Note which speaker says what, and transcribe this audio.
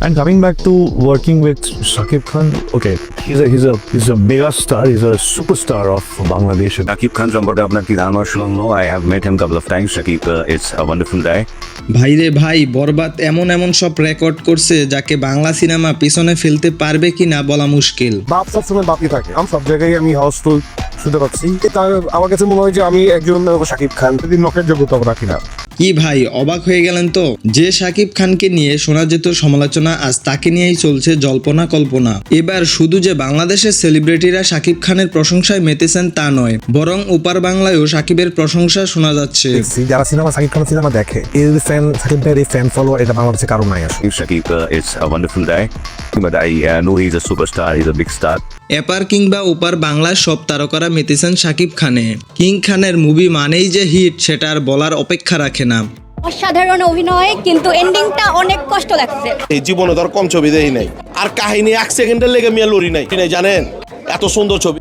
Speaker 1: And coming back to working with Shakib Khan, okay, he's a he's a he's a mega star. He's a superstar of Bangladesh.
Speaker 2: Shakib Khan সম্পর্কে আপনার কি ধারণা শুনলো I have met him couple of times Shakib it's a wonderful guy
Speaker 3: ভাইরে ভাই বরবাদ এমন এমন সব রেকর্ড করছে যাকে বাংলা সিনেমা পিছনে ফেলতে পারবে কি না বলা মুশকিল।
Speaker 4: বাপ সবসময় বাপই থাকে। আমি সব জায়গায় আমি হাউসফুল শুনতে পাচ্ছি। তার আমার কাছে মনে হয় যে আমি একজন শাকিব খান যদি নখের যোগ্যতা রাখি না
Speaker 3: কি ভাই অবাক হয়ে গেলেন তো? যে সাকিব খানকে নিয়ে শোনা যেত সমালোচনা আজ তাকে নিয়েই চলছে জল্পনা কল্পনা। এবার শুধু যে বাংলাদেশের সেলিব্রিটিরা সাকিব খানের প্রশংসায় মেতেছেন তা নয় বরং উপার বাংলায়ও সাকিবের প্রশংসা শোনা যাচ্ছে।
Speaker 4: যারা সিনেমা শাকিব খানের সিনেমা দেখে এর ফ্যান শাকিব ভাইয়ের এই ফ্যান ফলোয়ার এটা বাংলাদেশে কারণ নাই আসলে।
Speaker 2: Shakib it's a wonderful guy but I know he is a superstar is a big star
Speaker 3: এপার কিংবা ওপার বাংলার সব তারকারা মেতেছেন সাকিব খানে। কিং খানের মুভি মানেই যে হিট সেটা আর বলার অপেক্ষা রাখে না।
Speaker 5: অসাধারণ অভিনয় কিন্তু এন্ডিংটা অনেক কষ্ট লাগছে।
Speaker 6: এই জীবনে ধর কম ছবি দেই নাই। আর কাহিনী এক সেকেন্ডের লেগে মিয়া লড়ি নাই। জানেন এত সুন্দর ছবি।